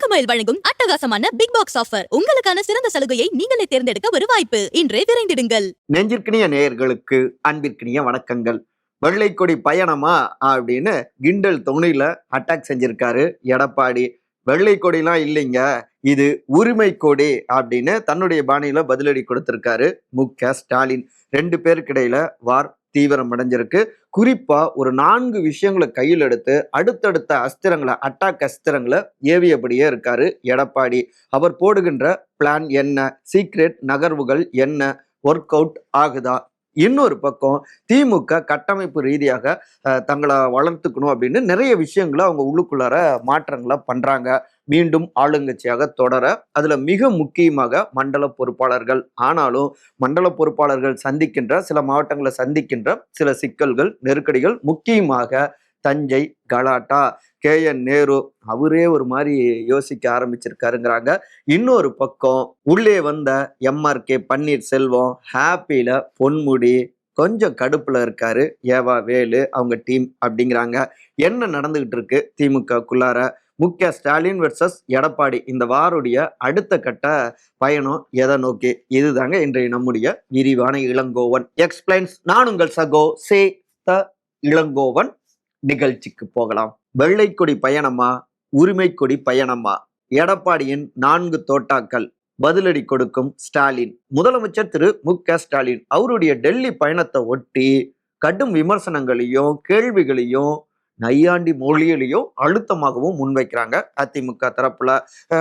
தங்கமயில் வழங்கும் அட்டகாசமான big box offer உங்களுக்கான சிறந்த சலுகையை நீங்களே தேர்ந்தெடுக்க ஒரு வாய்ப்பு. இன்றே விரைந்திடுங்கள். நெஞ்சிற்கினிய நேயர்களுக்கு அன்பிற்கினிய வணக்கங்கள். வெள்ளைக்கொடி பயணமா? அப்படின்னு கிண்டல் துணையில அட்டாக் செஞ்சிருக்காரு எடப்பாடி. வெள்ளை கொடிலாம் இல்லைங்க. இது உரிமை கொடி அப்படின்னு தன்னுடைய பாணியில பதிலடி கொடுத்திருக்காரு மு க ஸ்டாலின். ரெண்டு பேருக்கிடையில வார் தீவிரம் அடைஞ்சிருக்கு. குறிப்பா ஒரு நான்கு விஷயங்களை கையில் எடுத்து அடுத்தடுத்த அஸ்திரங்களை அட்டாக் அஸ்திரங்களை ஏவியபடியே இருக்காரு எடப்பாடி. அவர் போடுகின்ற பிளான் என்ன? சீக்ரெட் நகர்வுகள் என்ன? ஒர்க் அவுட் ஆகுதா? இன்னொரு பக்கம் திமுக கட்டமைப்பு ரீதியாக தங்களை வளர்த்துக்கணும் அப்படின்னு நிறைய விஷயங்களை அவங்க உள்ளுக்குள்ளார மாற்றங்களை பண்றாங்க. மீண்டும் ஆளுங்கட்சியாக தொடர அதுல மிக முக்கியமாக மண்டல பொறுப்பாளர்கள் ஆனாலும் மண்டல பொறுப்பாளர்கள் சந்திக்கின்ற சில மாவட்டங்களை சந்திக்கின்ற சில சிக்கல்கள் நெருக்கடிகள் முக்கியமாக தஞ்சை கலாட்டா கே. என். நேரு அவரே ஒரு மாதிரி யோசிக்க ஆரம்பிச்சிருக்காருங்கிறாங்க. இன்னொரு பக்கம் உள்ளே வந்த எம்ஆர்கே பன்னீர்செல்வம் ஹாப்பியில பொன்முடி கொஞ்சம் கடுப்புல இருக்காரு ஏவா வேலு அவங்க டீம் அப்படிங்கிறாங்க. என்ன நடந்துகிட்டு இருக்கு திமுகக்குள்ளார? முக்கிய ஸ்டாலின் வெர்சஸ் எடப்பாடி இந்த வாருடைய அடுத்த கட்ட பயணம் எதை நோக்கி? இதுதாங்க இன்றைய நம்முடைய விரிவான இளங்கோவன். எக்ஸ்பிளைன்ஸ் நான் உங்கள் சகோ சே த இளங்கோவன். நிகழ்ச்சிக்கு போகலாம். வெள்ளைக்கொடி பயணமா? உரிமை கொடி பயணமா? எடப்பாடியின் நான்கு தோட்டாக்கள் பதிலடி கொடுக்கும் ஸ்டாலின். முதலமைச்சர் திரு மு க ஸ்டாலின் அவருடைய டெல்லி பயணத்தை ஒட்டி கடும் விமர்சனங்களையும் கேள்விகளையும் நையாண்டி மொழியிலையும் அழுத்தமாகவும் முன்வைக்கிறாங்க அதிமுக தரப்புல.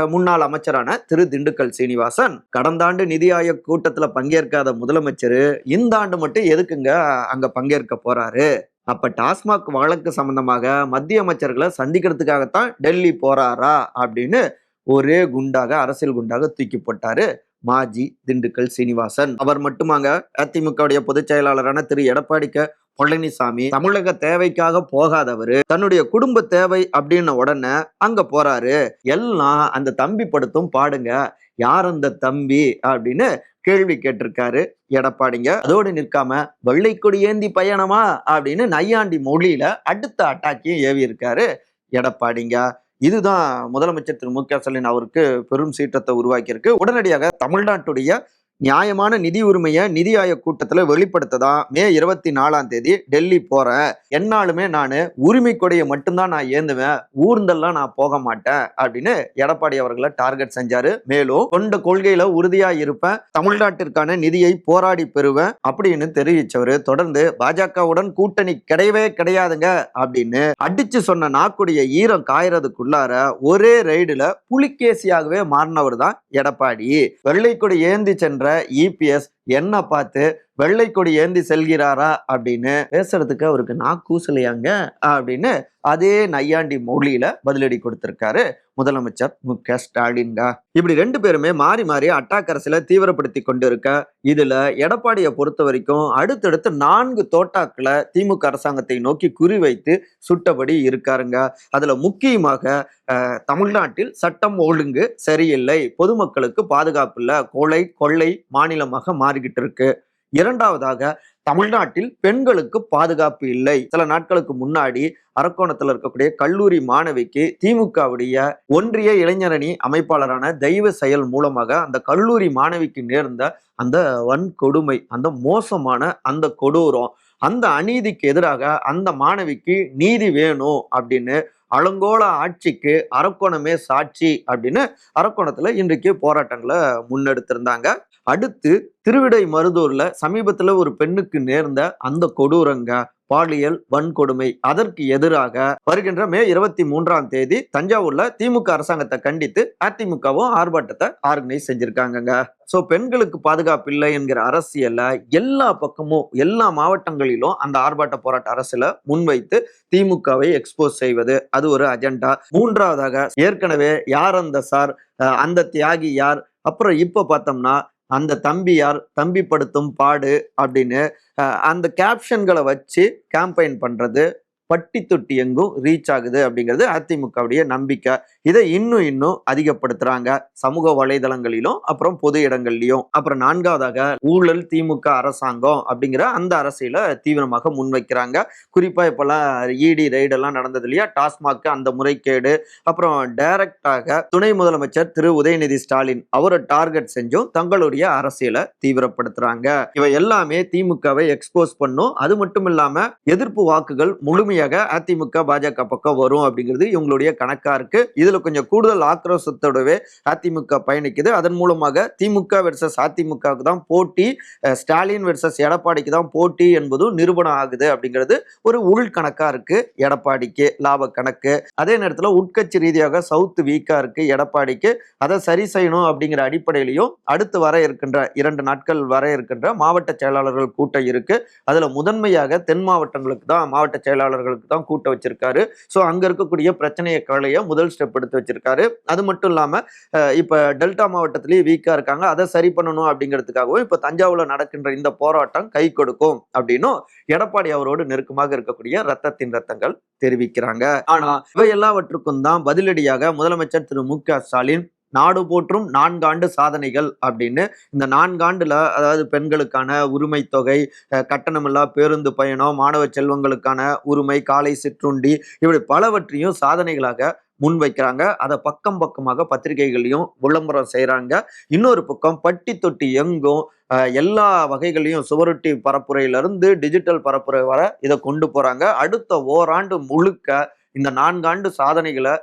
முன்னாள் அமைச்சரான திரு திண்டுக்கல் சீனிவாசன். கடந்த ஆண்டு நிதி ஆயோக் கூட்டத்துல பங்கேற்காத முதலமைச்சர் இந்த ஆண்டு மட்டும் எதுக்குங்க அங்க பங்கேற்க போறாரு? அப்போ டாஸ்மாக் வழக்கு சம்பந்தமாக மத்திய அமைச்சர்களை சந்திக்கிறதுக்காகத்தான் டெல்லி போறாரா அப்படின்னு ஒரே குண்டாக அரசியல் குண்டாக தூக்கி போட்டாரு. மாஜி திண்டுக்கல் சீனிவாசன். அவர் மட்டுமாங்க அதிமுகவுடைய பொதுச் செயலாளரான திரு. எடப்பாடி கே பழனிசாமி தமிழக தேவைக்காக போகாதவரு தன்னுடைய குடும்ப தேவை அப்படின்ன உடனே அங்க போறாரு. எல்லாம் அந்த தம்பி படுத்தும் பாடுங்க யார் அந்த தம்பி அப்படின்னு கேள்வி கேட்டிருக்காரு எடப்பாடிங்க. அதோடு நிற்காம வெள்ளைக்கொடி ஏந்தி பயணமா அப்படின்னு நையாண்டி மொழியில அடுத்த அட்டாக்கையும் ஏவி இருக்காரு எடப்பாடிங்க. இதுதான் முதலமைச்சர் திரு மு க ஸ்டாலின் அவருக்கு பெரும் சீற்றத்தை உருவாக்கியிருக்கு. உடனடியாக தமிழ்நாட்டுடைய நியாயமான நிதி உரிமையை நிதி ஆயோக் கூட்டத்தில் வெளிப்படுத்ததான் மே இருபத்தி நாலாம் தேதி டெல்லி போகிறேன் என்னாலுமே நான் உரிமை கொடையை மட்டும்தான் நான் ஏந்துவேன். ஊர்ந்தெல்லாம் நான் போக மாட்டேன் அப்படின்னு எடப்பாடி அவர்களை டார்கெட் செஞ்சாரு. மேலும் கொண்ட கொள்கையில உறுதியா இருப்பேன். தமிழ்நாட்டிற்கான நிதியை போராடி பெறுவேன் அப்படின்னு தெரிவித்தவர் தொடர்ந்து பாஜகவுடன் கூட்டணி கிடையவே கிடையாதுங்க அப்படின்னு அடிச்சு சொன்ன நாக்குடைய ஈரம் காயறதுக்குள்ளார ஒரே ரைடுல புலிகேசியாகவே மாறினவர் தான் எடப்பாடி. வெள்ளைக்கொடி ஏந்தி சென்ற இபிஎஸ் என்ன பார்த்து வெள்ளை கொடி ஏந்தி செல்கிறாரா? அப்படின்னு பேசுறதுக்கு அவருக்கு நான் கூசலையாங்க அப்படின்னு அதே நையாண்டி மொழியில பதிலடி கொடுத்திருக்காரு முதலமைச்சர் மு. க. ஸ்டாலின்கா இப்படி ரெண்டு பேருமே மாறி மாறி அட்டாக் அரசியல தீவிரப்படுத்தி கொண்டு இருக்க இதுல எடப்பாடியை பொறுத்த வரைக்கும் அடுத்தடுத்து நான்கு தோட்டாக்களை திமுக அரசாங்கத்தை நோக்கி குறிவைத்து சுட்டபடி இருக்காருங்க. அதுல முக்கியமாக தமிழ்நாட்டில் சட்டம் ஒழுங்கு சரியில்லை. பொதுமக்களுக்கு பாதுகாப்பு இல்லை. கொலை கொள்ளை மாநிலமாக மாறி மாறிக்கிட்டு இருக்கு. இரண்டாவதாக தமிழ்நாட்டில் பெண்களுக்கு பாதுகாப்பு இல்லை. சில நாட்களுக்கு முன்னாடி அரக்கோணத்தில் இருக்கக்கூடிய கல்லூரி மாணவிக்கு திமுகவுடைய ஒன்றிய இளைஞரணி அமைப்பாளரான தெய்வ செயல் மூலமாக அந்த கல்லூரி மாணவிக்கு நேர்ந்த அந்த வன்கொடுமை அந்த மோசமான அந்த கொடூரம் அந்த அநீதிக்கு எதிராக அந்த மாணவிக்கு நீதி வேணும் அப்படின்னு அலங்கோல ஆட்சிக்கு அரக்கோணமே சாட்சி அப்படின்னு அரக்கோணத்துல இன்றைக்கு போராட்டங்களை முன்னெடுத்திருந்தாங்க. அடுத்து திருவிடை மருதூர்ல சமீபத்துல ஒரு பெண்ணுக்கு நேர்ந்த அந்த கொடூரங்க பாலியல் வன்கொடுமை அதற்கு எதிராக வருகின்ற மே இருபத்தி மூன்றாம் தேதி தஞ்சாவூர்ல திமுக அரசாங்கத்தை கண்டித்து அதிமுகவும் ஆர்ப்பாட்டத்தை ஆர்கனைஸ் செஞ்சிருக்காங்கங்க. ஸோ பெண்களுக்கு பாதுகாப்பு இல்லை என்கிற அரசியல எல்லா பக்கமும் எல்லா மாவட்டங்களிலும் அந்த ஆர்ப்பாட்ட போராட்ட அரசுல முன்வைத்து திமுகவை எக்ஸ்போஸ் செய்வது. அது ஒரு அஜெண்டா மூன்றாவதாக ஏற்கனவே யார் அந்த சார்? அந்த தியாகி யார்? அப்புறம் இப்ப பார்த்தோம்னா அந்த தம்பியார் தம்பி படுத்தும் பாடு அப்படின்னு அந்த கேப்ஷன்களை வச்சு கேம்பெயின் பண்ணுறது பட்டி தொட்டி எங்கும் ரீச் ஆகுது அப்படிங்கிறது அதிமுகவுடைய நம்பிக்கை. இதை இன்னும் இன்னும் அதிகப்படுத்துறாங்க சமூக வலைதளங்களிலும் அப்புறம் பொது இடங்கள்லயும். அப்புறம் நான்காவதாக ஊழல் திமுக அரசாங்கம் அப்படிங்கிற அந்த அரசியல தீவிரமாக முன்வைக்கிறாங்க. குறிப்பா இப்பெல்லாம் இடி ரெய்டு எல்லாம் நடந்தது இல்லையா? டாஸ்மாக் அந்த முறைகேடு. அப்புறம் டைரக்டாக துணை முதலமைச்சர் திரு. உதயநிதி ஸ்டாலின் அவரை டார்கெட் செஞ்சும் தங்களுடைய அரசியலை தீவிரப்படுத்துறாங்க. இவை எல்லாமே திமுகவை எக்ஸ்போஸ் பண்ணும். அது மட்டும் இல்லாம எதிர்ப்பு வாக்குகள் முழுமையாக அதிமுக பாஜக பக்கம் வரும் அப்படிங்கிறது இவங்களுடைய கணக்கா இருக்கு. இதுல கொஞ்சம் கூடுதல் ஆக்ரோஷத்தோடவே அதிமுக பயணிக்குது. அதன் மூலமாக திமுக வெர்சஸ் அதிமுகவுக்கு தான் போட்டி ஸ்டாலின் வெர்சஸ் எடப்பாடிக்கு தான் போட்டி என்பதும் நிரூபணம் ஆகுது அப்படிங்கிறது ஒரு உள் கணக்கா இருக்கு. எடப்பாடிக்கு லாப கணக்கு. அதே நேரத்தில் உட்கட்சி ரீதியாக சவுத் வீக்கா இருக்கு எடப்பாடிக்கு. அதை சரி செய்யணும் அப்படிங்கிற அடிப்படையிலையும் அடுத்து வர இருக்கின்ற இரண்டு நாட்கள் வர இருக்கின்ற மாவட்ட செயலாளர்கள் கூட்டம் இருக்கு. அதுல முதன்மையாக தென் மாவட்டங்களுக்கு தான் மாவட்ட செயலாளர்கள் அவர்களுக்கு தான் கூட்ட வச்சிருக்காரு. ஸோ அங்க இருக்கக்கூடிய பிரச்சனையை களைய முதல் ஸ்டெப் எடுத்து வச்சிருக்காரு. அது மட்டும் இல்லாம இப்போ இப்ப டெல்டா மாவட்டத்திலேயே வீக்கா இருக்காங்க. அதை சரி பண்ணணும் அப்படிங்கிறதுக்காகவும் இப்ப தஞ்சாவூர்ல நடக்கின்ற இந்த போராட்டம் கை கொடுக்கும் அப்படின்னும் எடப்பாடி அவரோடு நெருக்கமாக இருக்கக்கூடிய ரத்தத்தின் ரத்தங்கள் தெரிவிக்கிறாங்க. ஆனா இவை எல்லாவற்றுக்கும் தான் பதிலடியாக முதலமைச்சர் திரு மு க ஸ்டாலின் நாடு போற்றும் நான்காண்டு சாதனைகள் அப்படின்னு. இந்த நான்காண்டுல அதாவது பெண்களுக்கான உரிமை தொகை கட்டணமில்லா பேருந்து பயணம் மாணவ செல்வங்களுக்கான உரிமை காலை சிற்றுண்டி இப்படி பலவற்றையும் சாதனைகளாக முன்வைக்கிறாங்க. அதை பக்கம் பக்கமாக பத்திரிகைகளையும் விளம்பரம் செய்கிறாங்க இன்னொரு பக்கம் பட்டி தொட்டி எங்கும் எல்லா வகைகளையும் சுவரொட்டி பரப்புரையிலிருந்து டிஜிட்டல் பரப்புரை வர இதை கொண்டு போகிறாங்க அடுத்த ஓராண்டு முழுக்க இந்த நான்காண்டு சாதனைகளை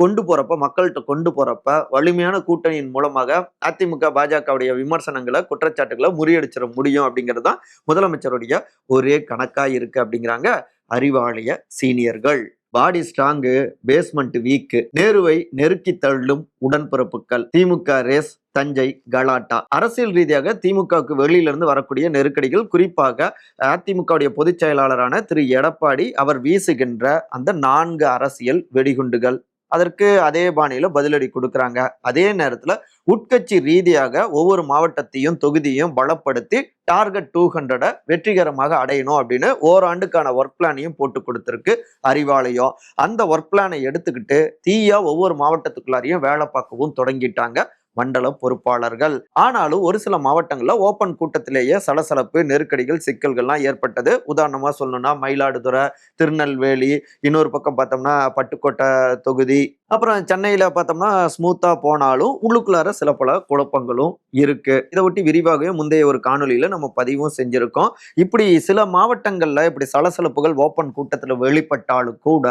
கொண்டு போறப்ப மக்கள்கிட்ட கொண்டு போறப்ப வலிமையான கூட்டணியின் மூலமாக அதிமுக பாஜகவுடைய விமர்சனங்களை குற்றச்சாட்டுகளை முறியடிச்சிட முடியும் அப்படிங்கிறது தான் முதலமைச்சருடைய ஒரே கணக்கா இருக்கு அப்படிங்கிறாங்க அறிவாலய சீனியர்கள். பாடி ஸ்ட்ராங்கு பேஸ்மெண்ட் வீக்கு நேருவை நெருக்கி தள்ளும் உடன்பிறப்புகள் திமுக ரேஸ் தஞ்சை கலாட்டா. அரசியல் ரீதியாக திமுகவுக்கு வெளியிலிருந்து வரக்கூடிய நெருக்கடிகள் குறிப்பாக அதிமுகவுடைய பொதுச் செயலாளரான திரு. எடப்பாடி அவர் வீசுகின்ற அந்த நான்கு அரசியல் வெடிகுண்டுகள். அதற்கு அதே பாணியில பதிலடி கொடுக்குறாங்க. அதே நேரத்துல உட்கட்சி ரீதியாக ஒவ்வொரு மாவட்டத்தையும் தொகுதியும் பலப்படுத்தி டார்கெட் டூ ஹண்ட்ரடை வெற்றிகரமாக அடையணும் அப்படின்னு ஓராண்டுக்கான ஒர்க் பிளானையும் போட்டு கொடுத்துருக்கு அறிவாலயம். அந்த ஒர்க் பிளானை எடுத்துக்கிட்டு தீயா ஒவ்வொரு மாவட்டத்துக்குள்ளாரையும் வேலை பார்க்கவும் தொடங்கிட்டாங்க. மண்டல பொறுப்பாளர்கள். ஆனாலும் ஒரு சில மாவட்டங்களில் ஓப்பன் கூட்டத்திலேயே சலசலப்பு நெருக்கடிகள் சிக்கல்கள்லாம் ஏற்பட்டது. உதாரணமாக சொல்லணும்னா மயிலாடுதுறை திருநெல்வேலி இன்னொரு பக்கம் பார்த்தோம்னா பட்டுக்கோட்டை தொகுதி அப்புறம் சென்னையில் பார்த்தோம்னா ஸ்மூத்தாக போனாலும் உள்ளுக்குள்ளார சில பல குழப்பங்களும் இருக்குது இதை ஒட்டி விரிவாகவே முந்தைய ஒரு காணொலியில் நம்ம பதிவும் செஞ்சுருக்கோம். இப்படி சில மாவட்டங்களில் இப்படி சலசலப்புகள் ஓப்பன் கூட்டத்தில் வெளிப்பட்டாலும் கூட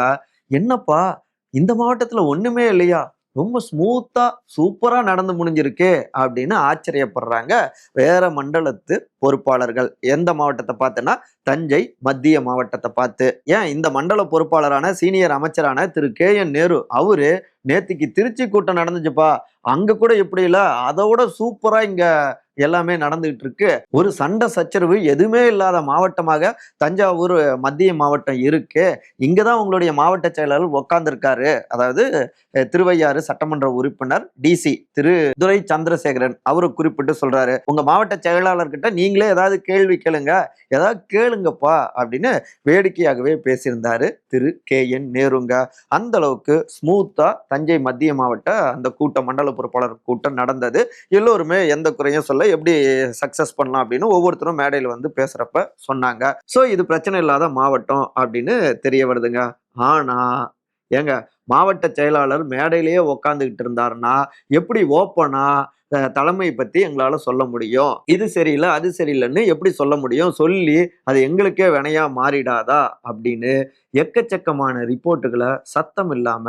என்னப்பா இந்த மாவட்டத்தில் ஒன்றுமே இல்லையா? ரொம்ப ஸ்மூத்தாக சூப்பராக நடந்து முடிஞ்சிருக்கே அப்படின்னு ஆச்சரியப்படுறாங்க வேற மண்டலத்து பொறுப்பாளர்கள். எந்த மாவட்டத்தை பார்த்தோன்னா தஞ்சை மத்திய மாவட்டத்தை பார்த்து. ஏன் இந்த மண்டல பொறுப்பாளரான சீனியர் அமைச்சரான திரு கே என் நேரு அவரு நேத்திக்கு திருச்சி கூட்டம் நடந்துச்சுப்பா. அங்க கூட எப்படி இல்ல? அதோட விட சூப்பரா இங்க எல்லாமே நடந்துகிட்டு இருக்கு. ஒரு சண்டை சச்சரவு எதுவுமே இல்லாத மாவட்டமாக தஞ்சாவூர் மத்திய மாவட்டம் இருக்கு. இங்கதான் உங்களுடைய மாவட்ட செயலாளர் உட்கார்ந்துருக்காரு அதாவது திருவையாறு சட்டமன்ற உறுப்பினர் டிசி திரு துரை சந்திரசேகரன். அவரு குறிப்பிட்டு சொல்றாரு. உங்க மாவட்ட செயலாளர்கிட்ட நீங்களே ஏதாவது கேள்வி கேளுங்க. ஏதாவது கேளுங்கப்பா. அப்படின்னு வேடிக்கையாகவே பேசியிருந்தாரு திரு கே என் நேருங்க. அந்த அளவுக்கு ஸ்மூத்தா தஞ்சை மத்திய மாவட்ட அந்த கூட்டம் மண்டல பொறுப்பாளர் கூட்டம் நடந்தது. எல்லோருமே எந்த குறையும் சொல்ல எப்படி சக்சஸ் பண்ணலாம் அப்படின்னு ஒவ்வொருத்தரும் மேடையில் வந்து பேசுறப்ப சொன்னாங்க. ஸோ இது பிரச்சனை இல்லாத மாவட்டம் அப்படின்னு தெரிய வருதுங்க. ஆனா ஏங்க மாவட்ட செயலாளர் மேடையிலேயே உக்காந்துக்கிட்டு இருந்தாருன்னா எப்படி ஓப்பனா தலைமை பத்தி எங்களால சொல்ல முடியும்? இது சரியில்லை அது சரியில்லைன்னு எப்படி சொல்ல முடியும்? சொல்லி அது எங்களுக்கே வினையா மாறிடாதா அப்படின்னு எக்கச்சக்கமான ரிப்போர்ட்டுகளை சத்தம் இல்லாம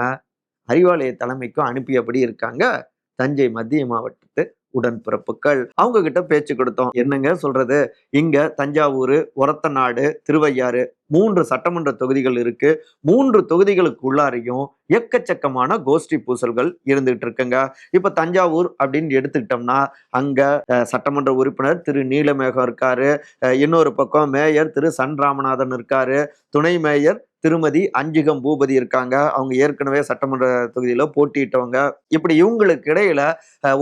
அறிவாலய தலைமைக்கும் அனுப்பியபடி இருக்காங்க. தஞ்சை மத்திய மாவட்டத்து உடன்பிறப்புகள். அவங்க கிட்ட பேச்சு கொடுத்தோம். என்னங்க சொல்றது? இங்க தஞ்சாவூர் ஒரத்தநாடு திருவையாறு மூன்று சட்டமன்ற தொகுதிகள் இருக்கு. மூன்று தொகுதிகளுக்கு உள்ளாரையும் எக்கச்சக்கமான கோஷ்டி பூசல்கள் இருந்துகிட்டு இருக்குங்க. இப்ப தஞ்சாவூர் அப்படின்னு எடுத்துக்கிட்டோம்னா அங்க சட்டமன்ற உறுப்பினர் திரு நீலமேகம் இருக்காரு. இன்னொரு பக்கம் மேயர் திரு சன் ராமநாதன் இருக்காரு. துணை மேயர் திருமதி அஞ்சுகம் பூபதி இருக்காங்க. அவங்க ஏற்கனவே சட்டமன்ற தொகுதியில் போட்டியிட்டவங்க. இப்படி இவங்களுக்கு இடையில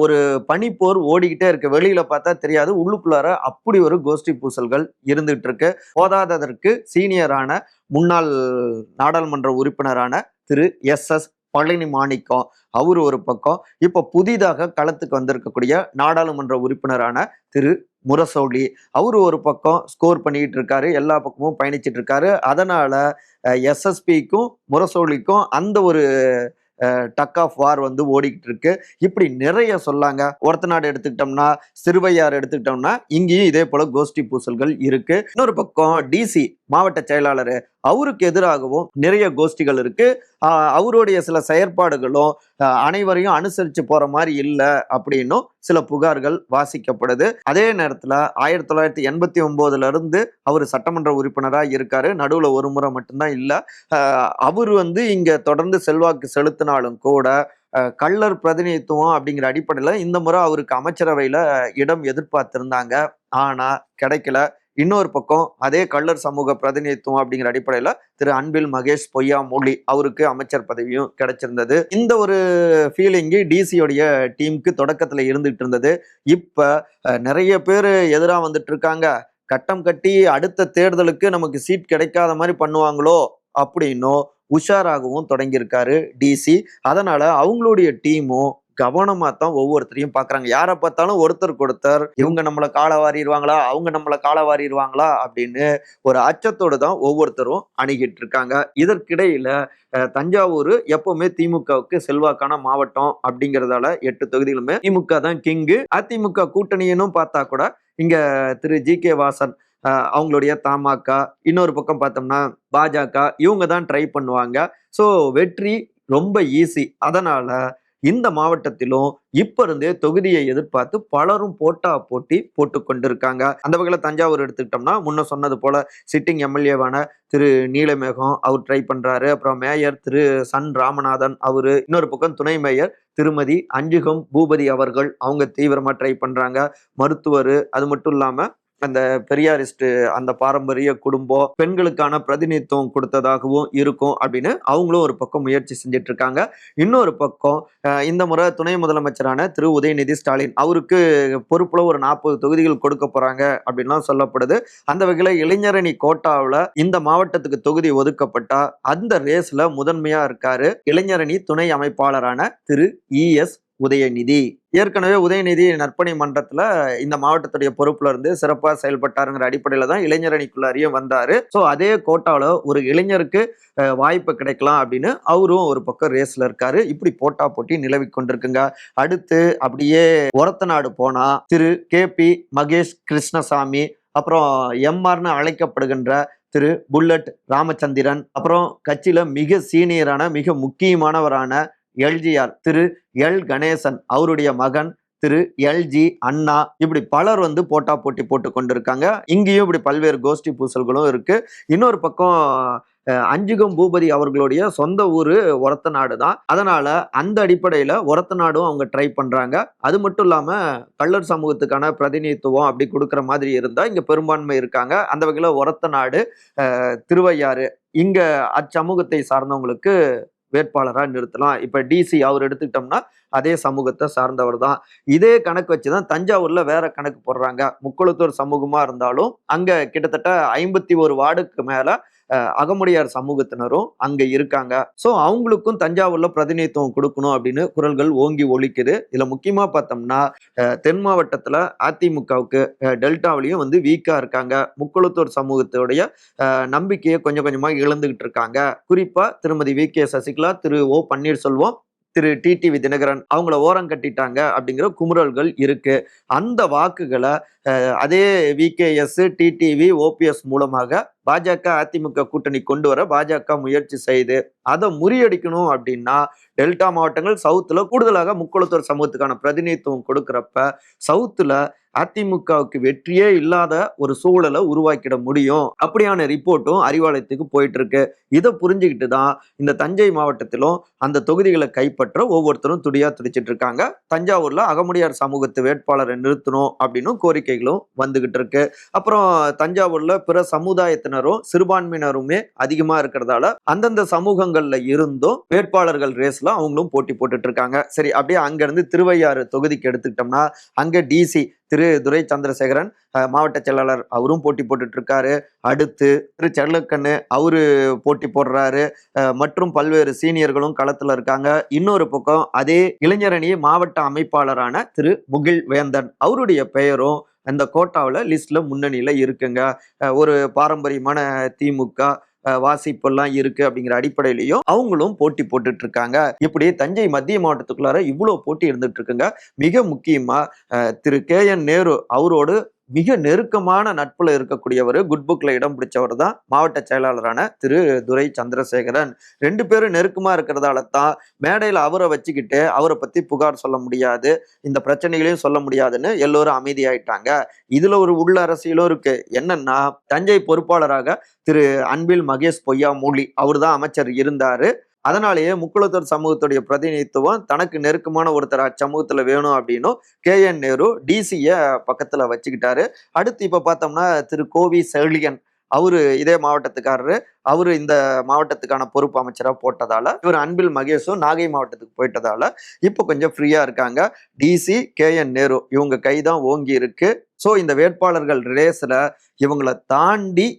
ஒரு பனிப்போர் ஓடிக்கிட்டே இருக்கு. வெளியில பார்த்தா தெரியாது. உள்ளுக்குள்ளார அப்படி ஒரு கோஷ்டி பூசல்கள் இருந்துட்டு இருக்கு. போதாததற்கு சீனியரான முன்னாள் நாடாளுமன்ற உறுப்பினரான திரு எஸ். எஸ். பழனி மாணிக்கம் அவர் ஒரு பக்கம். இப்போ புதிதாக களத்துக்கு வந்திருக்கக்கூடிய நாடாளுமன்ற உறுப்பினரான திரு முரசோலி. அவர் ஒரு பக்கம் ஸ்கோர் பண்ணிக்கிட்டு இருக்காரு எல்லா பக்கமும் பயணிச்சிட்டு இருக்காரு அதனால எஸ்எஸ்பிக்கும் முரசோலிக்கும் அந்த ஒரு டக் ஆஃப் வார் வந்து ஓடிக்கிட்டு இருக்கு இப்படி நிறைய சொல்லாங்க. ஒருத்த நாடு எடுத்துக்கிட்டோம்னா சிறுவையார் எடுத்துக்கிட்டோம்னா இங்கேயும் இதே போல கோஷ்டி பூசல்கள் இருக்கு. இன்னொரு பக்கம் டிசி மாவட்ட செயலாளர் அவருக்கு எதிராகவும் நிறைய கோஷ்டிகள் இருக்கு. அவருடைய சில செயற்பாடுகளும் அனைவரையும் அனுசரிச்சு போற மாதிரி இல்லை அப்படின்னும் சில புகார்கள் வாசிக்கப்படுது. அதே நேரத்துல ஆயிரத்தி தொள்ளாயிரத்தி எண்பத்தி ஒன்பதுல இருந்து அவர் சட்டமன்ற உறுப்பினராக இருக்காரு. நடுவுல ஒரு முறை மட்டும்தான் இல்லை. அவர் வந்து இங்க தொடர்ந்து செல்வாக்கு செலுத்தினாலும் கூட கள்ளர் பிரதிநிதித்துவம் அப்படிங்கிற அடிப்படையில் இந்த முறை அவருக்கு அமைச்சரவையில் இடம் எதிர்பார்த்திருந்தாங்க. ஆனால் கிடைக்கல. இன்னொரு பக்கம் அதே கள்ளர் சமூக பிரதிநிதித்துவம் அப்படிங்கிற அடிப்படையில் திரு அன்பில் மகேஷ் பொய்யா மொழி அவருக்கு அமைச்சர் பதவியும் கிடைச்சிருந்தது. இந்த ஒரு ஃபீலிங்கு டிசியோடைய டீமுக்கு தொடக்கத்தில் இருந்துகிட்டு இருந்தது. இப்போ நிறைய பேர் எதிராக வந்துட்டு இருக்காங்க. கட்டம் கட்டி அடுத்த தேர்தலுக்கு நமக்கு சீட் கிடைக்காத மாதிரி பண்ணுவாங்களோ அப்படின்னும் உஷாராகவும் தொடங்கியிருக்காரு டிசி அதனால அவங்களுடைய டீமும் கவனமா தான் ஒவ்வொருத்தரையும் பாக்குறாங்க. யாரை பார்த்தாலும் ஒருத்தருக்கு ஒருத்தர் இவங்க நம்மளை காலை வாரிடுவாங்களா அவங்க நம்மளை காலை வாரிடுவாங்களா அப்படின்னு ஒரு அச்சத்தோடு தான் ஒவ்வொருத்தரும் அணுகிட்டு இருக்காங்க. இதற்கிடையில தஞ்சாவூர் எப்பவுமே திமுகவுக்கு செல்வாக்கான மாவட்டம் அப்படிங்கிறதால எட்டு தொகுதிகளுமே திமுக தான் கிங்கு. அதிமுக கூட்டணியினும் பார்த்தா கூட இங்க திரு ஜி கே வாசன் அவங்களுடைய தமாக இன்னொரு பக்கம் பார்த்தோம்னா பாஜக இவங்க தான் ட்ரை பண்ணுவாங்க. ஸோ வெற்றி ரொம்ப ஈஸி அதனால இந்த மாவட்டத்திலும் இப்ப இருந்தே தொகுதியை எதிர்பார்த்து பலரும் போட்டா போட்டி போட்டு கொண்டிருக்காங்க. அந்த வகையில் தஞ்சாவூர் எடுத்துக்கிட்டோம்னா முன்ன சொன்னது போல சிட்டிங் எம்எல்ஏவான திரு நீலமேகம் அவர் ட்ரை பண்றாரு. அப்புறம் மேயர் திரு சன் ராமநாதன் அவரு. இன்னொரு பக்கம் துணை மேயர் திருமதி அஞ்சுகம் பூபதி அவர்கள் அவங்க தீவிரமா ட்ரை பண்றாங்க. மருத்துவர் அது மட்டும் இல்லாம அந்த பெரியாரிஸ்ட் அந்த பாரம்பரிய குடும்பம் பெண்களுக்கான பிரதிநிதித்துவம் கொடுத்ததாகவும் இருக்கும் அப்படின்னு அவங்களும் ஒரு பக்கம் முயற்சி செஞ்சுட்டு இருக்காங்க இன்னொரு பக்கம் இந்த முறை துணை முதலமைச்சரான திரு. உதயநிதி ஸ்டாலின் அவருக்கு பொறுப்புல ஒரு நாற்பது தொகுதிகள் கொடுக்க போறாங்க அப்படின்லாம் சொல்லப்படுது. அந்த வகையில இளைஞரணி கோட்டாவில் இந்த மாவட்டத்துக்கு தொகுதி ஒதுக்கப்பட்டா அந்த ரேஸ்ல முதன்மையா இருக்காரு இளைஞரணி துணை அமைப்பாளரான திரு. இ. எஸ். உதயநிதி. ஏற்கனவே உதயநிதி நற்பணி மன்றத்துல இந்த மாவட்டத்துடைய பொறுப்புல இருந்து சிறப்பாக செயல்பட்டாருங்கிற அடிப்படையில தான் இளைஞரணிக்குள்ளாரியே வந்தாரு. ஸோ அதே கோட்டாவில் ஒரு இளைஞருக்கு வாய்ப்பு கிடைக்கலாம் அப்படின்னு அவரும் ஒரு பக்கம் ரேஸ்ல இருக்காரு. இப்படி போட்டா போட்டி நிலவி கொண்டிருக்குங்க. அடுத்து அப்படியே ஒரத்தநாடு போனா திரு. கே. பி. மகேஷ் கிருஷ்ணசாமி அப்புறம் எம்ஆர்னு அழைக்கப்படுகின்ற திரு. புல்லட் ராமச்சந்திரன் அப்புறம் கட்சியில மிக சீனியரான மிக முக்கியமானவரான எல்ஜிஆர் திரு எல் கணேசன் அவருடைய மகன் திரு எல்ஜி அண்ணா இப்படி பலர் வந்து போட்டா போட்டி போட்டு கொண்டிருக்காங்க. இங்கேயும் இப்படி பல்வேறு கோஷ்டி பூசல்களும் இருக்கு. இன்னொரு பக்கம் அஞ்சுகம் பூபதி அவர்களுடைய சொந்த ஊர் ஒரத்த நாடு தான். அதனால அந்த அடிப்படையில் ஒரத்த நாடும் அவங்க ட்ரை பண்ணுறாங்க அது மட்டும் இல்லாமல் கள்ளர் சமூகத்துக்கான பிரதிநிதித்துவம் அப்படி கொடுக்குற மாதிரி இருந்தால் இங்கே பெரும்பான்மை இருக்காங்க. அந்த வகையில் ஒரத்த நாடு திருவையாறு இங்கே அச்சமூகத்தை சார்ந்தவங்களுக்கு வேட்பாளராக நிறுத்தலாம். இப்போ டிசி அவர் எடுத்துக்கிட்டோம்னா அதே சமூகத்தை சார்ந்தவர் தான். இதே கணக்கு வச்சு தான் தஞ்சாவூரில் வேற கணக்கு போடுறாங்க. முக்குளத்தூர் சமூகமாக இருந்தாலும் அங்கே கிட்டத்தட்ட ஐம்பத்தி ஒரு வார்டுக்கு மேலே அகமுடையார் சமூகத்தினரும் அங்க இருக்காங்க. ஸோ அவங்களுக்கும் தஞ்சாவூர்ல பிரதிநிதித்துவம் கொடுக்கணும் அப்படின்னு குரல்கள் ஓங்கி ஒழிக்குது இதுல முக்கியமா பார்த்தோம்னா தென் மாவட்டத்துல அதிமுகவுக்கு டெல்டாவிலையும் வந்து வீக்கா இருக்காங்க. முக்குளத்தூர் சமூகத்துடைய நம்பிக்கையை கொஞ்சம் கொஞ்சமா இழந்துகிட்டு இருக்காங்க. குறிப்பா Thirumathi V. K. Sasikala Thiru. O. Panneerselvam Thiru. TTV Dhinakaran அவங்கள ஓரம் கட்டிட்டாங்க அப்படிங்கிற குமுறல்கள் இருக்கு. அந்த வாக்குகளை அதே விகேஎஸ் டிடிவி ஓபிஎஸ் மூலமாக பாஜக அதிமுக கூட்டணி கொண்டு வர பாஜக முயற்சி செய்து அதை முறியடிக்கணும் அப்படின்னா டெல்டா மாவட்டங்கள் சவுத்துல கூடுதலாக முக்குளத்தூர் சமூகத்துக்கான பிரதிநிதித்துவம் கொடுக்குறப்ப சவுத்துல அதிமுகவுக்கு வெற்றியே இல்லாத ஒரு சூழலை உருவாக்கிட முடியும். அப்படியான ரிப்போர்ட்டும் அறிவாலயத்துக்கு போயிட்டு இருக்கு இதை புரிஞ்சுக்கிட்டு தான் இந்த தஞ்சை மாவட்டத்திலும் அந்த தொகுதிகளை கைப்பற்ற ஒவ்வொருத்தரும் துடியா துடிச்சிட்டு இருக்காங்க தஞ்சாவூர்ல அகமுடையார் சமூகத்து வேட்பாளரை நிறுத்தணும் அப்படின்னு கோரிக்கைகளும் வந்துகிட்டு இருக்கு அப்புறம் தஞ்சாவூர்ல பிற சமுதாயத்தினரும் சிறுபான்மையினருமே அதிகமா இருக்கிறதால அந்தந்த சமூகங்கள்ல இருந்தும் வேட்பாளர்கள் ரேஸ்ல அவங்களும் போட்டி போட்டுட்டு இருக்காங்க சரி அப்படியே அங்க இருந்து திருவையாறு தொகுதிக்கு எடுத்துக்கிட்டோம்னா அங்க டிசி திரு துரை சந்திரசேகரன் மாவட்ட செயலாளர் அவரும் போட்டி போட்டுட்டு இருக்காரு அடுத்து திரு செல்லக்கண்ணு அவரு போட்டி போடுறாரு. மற்றும் பல்வேறு சீனியர்களும் களத்துல இருக்காங்க. இன்னொரு பக்கம் அதே இளைஞரணி மாவட்ட அமைப்பாளரான திரு முகில் வேந்தன் அவருடைய பெயரும் அந்த கோட்டாவில் லிஸ்ட்ல முன்னணியில் இருக்குங்க. ஒரு பாரம்பரியமான திமுக வாசிப்பெல்லாம் இருக்கு அப்படிங்கிற அடிப்படையிலையும் அவங்களும் போட்டி போட்டுட்டு இருக்காங்க இப்படி தஞ்சை மத்திய மாவட்டத்துக்குள்ளார இவ்வளவு போட்டி இருந்துட்டு இருக்குங்க மிக முக்கியமா திரு கே என் நேரு அவரோடு மிக நெருக்கமான நட்புல இருக்கக்கூடியவர் குட் புக்ல இடம் பிடிச்சவர் தான் மாவட்ட செயலாளரான திரு. துரை சந்திரசேகரன். ரெண்டு பேரும் நெருக்கமா இருக்கிறதால தான் மேடையில் அவரை வச்சுக்கிட்டு அவரை பத்தி புகார் சொல்ல முடியாது இந்த பிரச்சனைகளையும் சொல்ல முடியாதுன்னு எல்லோரும் அமைதியாயிட்டாங்க. இதுல ஒரு உள்ள அரசியலும் இருக்கு. என்னன்னா தஞ்சை பொறுப்பாளராக திரு. அன்பில் மகேஷ் பொய்யா மூலி அவர் தான் அமைச்சர் இருந்தாரு. அதனாலேயே முக்குளத்தூர் சமூகத்துடைய பிரதிநிதித்துவம் தனக்கு நெருக்கமான ஒருத்தர் அச்சமூகத்தில் வேணும் அப்படின்னும் கே என் நேரு டிசியை பக்கத்தில் வச்சுக்கிட்டாரு. அடுத்து இப்போ பார்த்தோம்னா திரு கோவி செழியன். அவரு இதே மாவட்டத்துக்காரரு. அவரு இந்த மாவட்டத்துக்கான பொறுப்பு அமைச்சராக போட்டதால இவர் அன்பில் மகேஷும் நாகை மாவட்டத்துக்கு போயிட்டதால இப்போ கொஞ்சம் ஃப்ரீயா இருக்காங்க. டிசி கே என் நேரு இவங்க கைதான் ஓங்கி இருக்கு. ஸோ இந்த வேட்பாளர்கள் ரேஸில் இவங்களை தாண்டி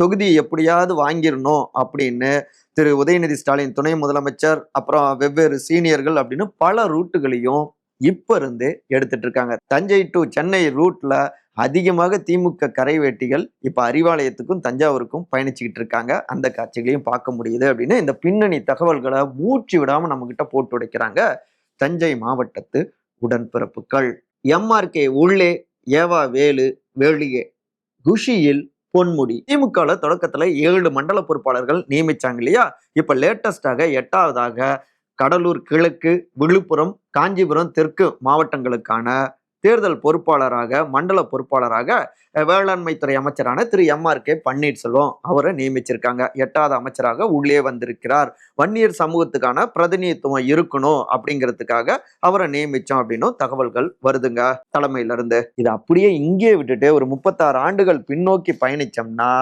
தொகுதி எப்படியாவது வாங்கிடணும் அப்படின்னு திரு உதயநிதி ஸ்டாலின் துணை முதலமைச்சர் அப்புறம் வெவ்வேறு சீனியர்கள் அப்படின்னு பல ரூட்டுகளையும் இப்ப இருந்தே எடுத்துட்டு இருக்காங்க. தஞ்சை டு சென்னை ரூட்ல அதிகமாக திமுக கரைவேட்டிகள் இப்ப அறிவாலயத்துக்கும் தஞ்சாவூருக்கும் பயணிச்சுக்கிட்டு இருக்காங்க. அந்த காட்சிகளையும் பார்க்க முடியுது அப்படின்னு இந்த பின்னணி தகவல்களை மூச்சு விடாம நம்ம கிட்ட போட்டு உடைக்கிறாங்க தஞ்சை மாவட்டத்து உடன்பிறப்புகள். எம்ஆர்கே உள்ளே ஏவா வேலு வேளியே குஷியில் பொன்முடி. திமுகல தொடக்கத்துல ஏழு மண்டல பொறுப்பாளர்கள் நியமிச்சாங்க இல்லையா? இப்ப லேட்டஸ்டாக எட்டாவதாக கடலூர் கிழக்கு விழுப்புரம் காஞ்சிபுரம் தெற்கு மாவட்டங்களுக்கான தேர்தல் பொறுப்பாளராக மண்டல பொறுப்பாளராக வேளாண்மைத்துறை வேளாண்மை துறை அமைச்சரான Thiru M R K Panneerselvam அவரை நியமிச்சிருக்காங்க. எட்டாவது அமைச்சராக உள்ளே வந்திருக்கிறார். வன்னியர் சமூகத்துக்கான பிரதிநிதித்துவம் இருக்கணும் அப்படிங்கிறதுக்காக அவரை நியமிச்சோம் அப்படின்னும் தகவல்கள் வருதுங்க தலைமையிலிருந்து. இது அப்படியே இங்கே விட்டுட்டு ஒரு முப்பத்தாறு ஆண்டுகள் பின்னோக்கி பயணிச்சோம்னா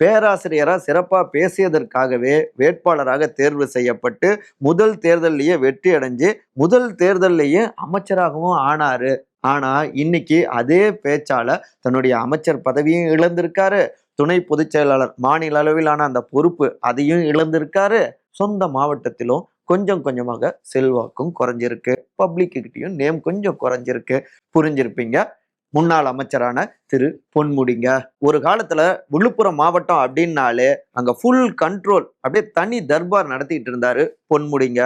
பேராசிரியரா சிறப்பா பேசியதற்காகவே வேட்பாளராக தேர்வு செய்யப்பட்டு முதல் தேர்தல்லையே வெற்றி அடைஞ்சு முதல் தேர்தல்லையே அமைச்சராகவும் ஆனாரு. ஆனா இன்னைக்கு அதே பேச்சால தன்னுடைய அமைச்சர் பதவியும் இழந்திருக்காரு. துணை பொதுச் செயலாளர் மாநில அளவிலான அந்த பொறுப்பு அதையும் இழந்திருக்காரு. சொந்த மாவட்டத்திலும் கொஞ்சம் கொஞ்சமாக செல்வாக்கும் குறைஞ்சிருக்கு. பப்ளிக்கிட்டையும் நேம் கொஞ்சம் குறைஞ்சிருக்கு. புரிஞ்சிருப்பீங்க? முன்னாள் அமைச்சரான திரு பொன்முடிங்க. ஒரு காலத்துல விழுப்புரம் மாவட்டம் அப்படின்னாலே அங்க ஃபுல் கண்ட்ரோல் அப்படியே தனி தர்பார் நடத்திட்டு இருந்தாரு பொன்முடிங்க.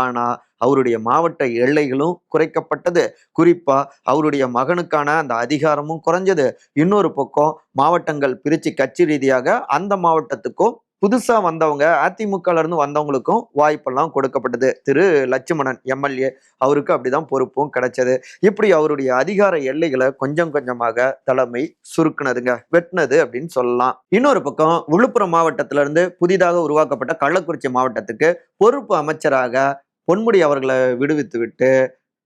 ஆனா அவருடைய மாவட்ட எல்லைகளும் குறைக்கப்பட்டது. குறிப்பா அவருடைய மகனுக்கான அந்த அதிகாரமும் குறைஞ்சது. இன்னொரு பக்கம் மாவட்டங்கள் பிரிச்சு கட்சி ரீதியாக அந்த மாவட்டத்துக்கும் புதுசா வந்தவங்க அதிமுகல இருந்து வந்தவங்களுக்கும் வாய்ப்பெல்லாம் கொடுக்கப்பட்டது. திரு. லட்சுமணன் எம்எல்ஏ அவருக்கு அப்படிதான் பொறுப்பும் கிடைச்சது. இப்படி அவருடைய அதிகார எல்லைகளை கொஞ்சம் கொஞ்சமாக தலைமை சுருக்குனதுங்க வெட்டினது அப்படின்னு சொல்லலாம். இன்னொரு பக்கம் விழுப்புரம் மாவட்டத்திலிருந்து புதிதாக உருவாக்கப்பட்ட கள்ளக்குறிச்சி மாவட்டத்துக்கு பொறுப்பு அமைச்சராக பொன்முடி அவர்களை விடுவித்து விட்டு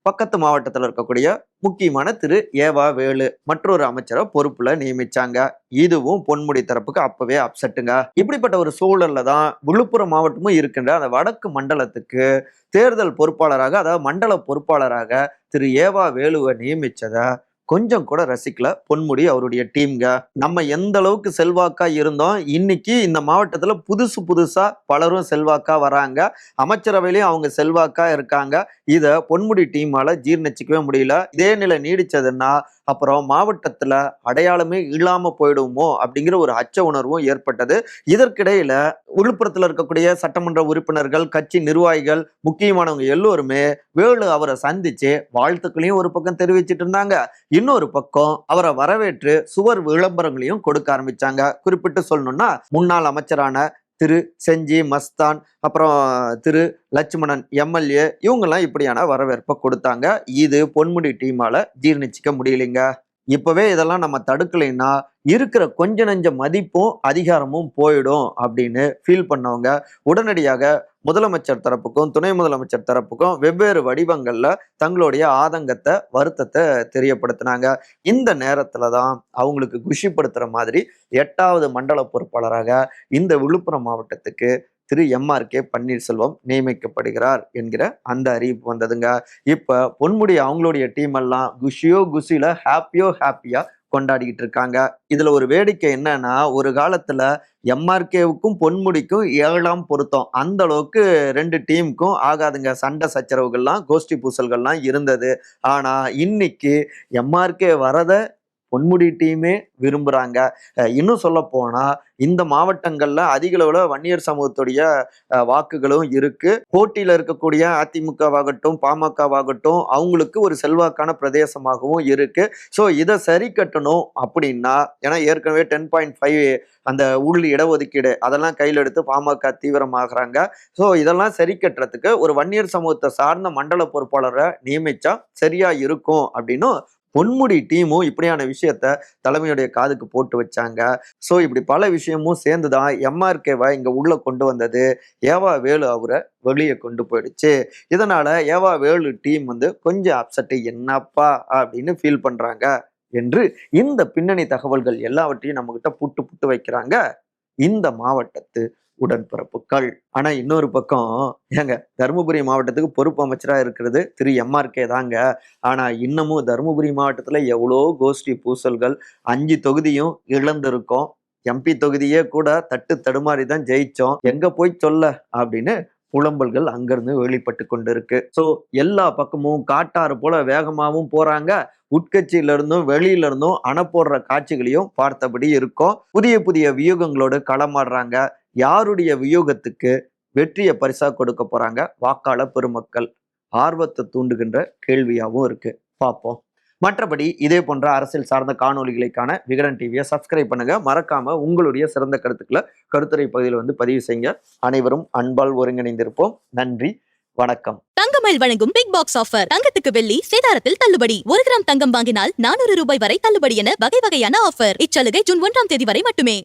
பக்கத்து மாவட்டத்தில் இருக்கக்கூடிய முக்கியமான திரு ஏவா வேலு மற்றொரு அமைச்சரை பொறுப்புல நியமிச்சாங்க. இதுவும் பொன்முடி தரப்புக்கு அப்பவே அப்செட்டுங்க இப்படிப்பட்ட ஒரு சூழல்ல தான் விழுப்புரம் மாவட்டமும் இருக்கின்ற அந்த வடக்கு மண்டலத்துக்கு தேர்தல் பொறுப்பாளராக அதாவது மண்டல பொறுப்பாளராக திரு ஏவா வேலுவை நியமிச்சதை கொஞ்சம் கூட ரசிக்கல. பொன்முடி அவருடைய டீம்க நம்ம எந்த அளவுக்கு செல்வாக்கா இருந்தோம் இன்னைக்கு இந்த மாவட்டத்துல புதுசு புதுசா பலரும் செல்வாக்கா வராங்க. அமைச்சரவையிலையும் அவங்க செல்வாக்கா இருக்காங்க. இத பொன்முடி டீமால ஜீர்ணிச்சிக்கவே முடியல. இதே நிலை நீடிச்சதுன்னா அப்புறம் மாவட்டத்துல அடையாளமே இல்லாம போயிடுமோ அப்படிங்கிற ஒரு அச்ச உணர்வும் ஏற்பட்டது. இதற்கிடையில விழுப்புரத்துல இருக்கக்கூடிய சட்டமன்ற உறுப்பினர்கள் கட்சி நிர்வாகிகள் முக்கியமானவங்க எல்லோருமே வேலு அவரை சந்திச்சு வாழ்த்துக்களையும் ஒரு பக்கம் தெரிவிச்சிட்டு இருந்தாங்க. இன்னொரு பக்கம் அவரை வரவேற்று சுவர் விளம்பரங்களையும் கொடுக்க ஆரம்பிச்சாங்க. குறிப்பிட்டு சொல்லணும்னா முன்னாள் அமைச்சரான திரு செஞ்சி மஸ்தான் அப்புறம் திரு லட்சுமணன் எம்எல்ஏ இவங்கெல்லாம் இப்படியான வரவேற்பை கொடுத்தாங்க. இது பொன்முடி டீமால ஜீர்ணிச்சிக்க முடியலைங்க. இப்பவே இதெல்லாம் நம்ம தடுக்கலைன்னா இருக்கிற கொஞ்ச நெஞ்ச மதிப்பும் அதிகாரமும் போயிடும் அப்படின்னு ஃபீல் பண்ணவங்க உடனடியாக முதலமைச்சர் தரப்புக்கும் துணை முதலமைச்சர் தரப்புக்கும் வெவ்வேறு வடிவங்கள்ல தங்களுடைய ஆதங்கத்தை வருத்தத்தை தெரியப்படுத்தினாங்க. இந்த நேரத்துல தான் அவங்களுக்கு குஷிப்படுத்துற மாதிரி எட்டாவது மண்டல பொறுப்பாளராக இந்த விழுப்புரம் மாவட்டத்துக்கு Thiru M R K Panneerselvam நியமிக்கப்படுகிறார் என்கிற அந்த அறிவிப்பு வந்ததுங்க. இப்ப பொன்முடி அவங்களுடைய டீம் எல்லாம் குஷியோ குஷியில ஹாப்பியோ ஹாப்பியா கொண்டாடிக்கிட்டு இருக்காங்க இதுல ஒரு வேடிக்கை என்னன்னா ஒரு காலத்துல எம்ஆர்கேவுக்கும் பொன்முடிக்கும் ஏழாம் பொருத்தம். அந்த அளவுக்கு ரெண்டு டீமுக்கும் ஆகாதுங்க. சண்டை சச்சரவுகள்லாம் கோஷ்டி பூசல்கள்லாம் இருந்தது. ஆனா இன்னைக்கு எம்ஆர்கே வரத பொன்முடி டீமே விரும்புகிறாங்க இன்னும் சொல்ல போனால் இந்த மாவட்டங்களில் அதிக அளவில் வன்னியர் சமூகத்துடைய வாக்குகளும் இருக்குது போட்டியில் இருக்கக்கூடிய அதிமுகவாகட்டும் பாமகவாகட்டும் அவங்களுக்கு ஒரு செல்வாக்கான பிரதேசமாகவும் இருக்குது ஸோ இதை சரி கட்டணும் அப்படின்னா ஏன்னா ஏற்கனவே டென் பாயிண்ட் ஃபைவ் அந்த உள் இடஒதுக்கீடு அதெல்லாம் கையில் எடுத்து பாமக தீவிரமாகறாங்க. ஸோ இதெல்லாம் சரி கட்டுறதுக்கு ஒரு வன்னியர் சமூகத்தை சார்ந்த மண்டல பொறுப்பாளரை நியமிச்சா சரியா இருக்கும் அப்படின்னும் பொன்முடி டீமும் இப்படியான விஷயத்த தலைமையுடைய காதுக்கு போட்டு வச்சாங்க. ஸோ இப்படி பல விஷயமும் சேர்ந்து தான் எம்ஆர்கேவை இங்கே உள்ளே கொண்டு வந்தது? ஏவா வேலு அவரை வெளியே கொண்டு போயிடுச்சு. இதனால் ஏவா வேலு டீம் வந்து கொஞ்சம் அப்செட்டு என்னப்பா அப்படின்னு ஃபீல் பண்ணுறாங்க என்று இந்த பின்னணி தகவல்கள் எல்லாவற்றையும் நம்மக்கிட்ட புட்டு புட்டு வைக்கிறாங்க இந்த மாவட்டத்து உடன்பிறப்புகள். ஆனா இன்னொரு பக்கம் ஏங்க தருமபுரி மாவட்டத்துக்கு பொறுப்பு அமைச்சரா இருக்கிறது திரு. எம்ஆர்கே தாங்க. ஆனா இன்னமும் தருமபுரி மாவட்டத்துல எவ்வளோ கோஷ்டி பூசல்கள் அஞ்சு தொகுதியும் இழந்திருக்கோம். எம்பி தொகுதியே கூட தட்டு தடுமாறி தான் ஜெயிச்சோம். எங்க போய் சொல்ல? அப்படின்னு புலம்பல்கள் அங்கிருந்து வெளிப்பட்டு கொண்டு இருக்கு ஸோ எல்லா பக்கமும் காட்டாறு போல வேகமாகவும் போறாங்க. உட்கட்சியில இருந்தும் வெளியில இருந்தும் அணப்போடுற காட்சிகளையும் பார்த்தபடி இருக்கும். புதிய புதிய வியூகங்களோடு களமாடுறாங்க. யாருடைய வியூகத்துக்கு வெற்றியை பரிசா கொடுக்க போறாங்க? வாக்காளர் பெருமக்கள். ஆர்வத்தை தூண்டுகின்ற கேள்வியாகவும் இருக்கு. பார்ப்போம் மற்றபடி இதே போன்ற அரசியல் சார்ந்த காணொளிகளுக்கான விகடன் டிவியை சப்ஸ்கிரைப் பண்ணுங்க. மறக்காம உங்களுடைய சிறந்த கருத்துக்களை கருத்துரை பகுதியில் வந்து பதிவு செய்யுங்க. அனைவரும் அன்பால் ஒருங்கிணைந்திருப்போம். நன்றி. வணக்கம். தங்கமயில் வழங்கும் பிக் பாக்ஸ் ஆஃபர் தங்கத்துக்கு வெள்ளி சேதாரத்தில் தள்ளுபடி. ஒரு கிராம் தங்கம் வாங்கினால் நானூறு ரூபாய் வரை தள்ளுபடி என வகை வகையான ஆஃபர் இச்சலுகை ஜூன் ஒன்றாம் தேதி வரை மட்டுமே.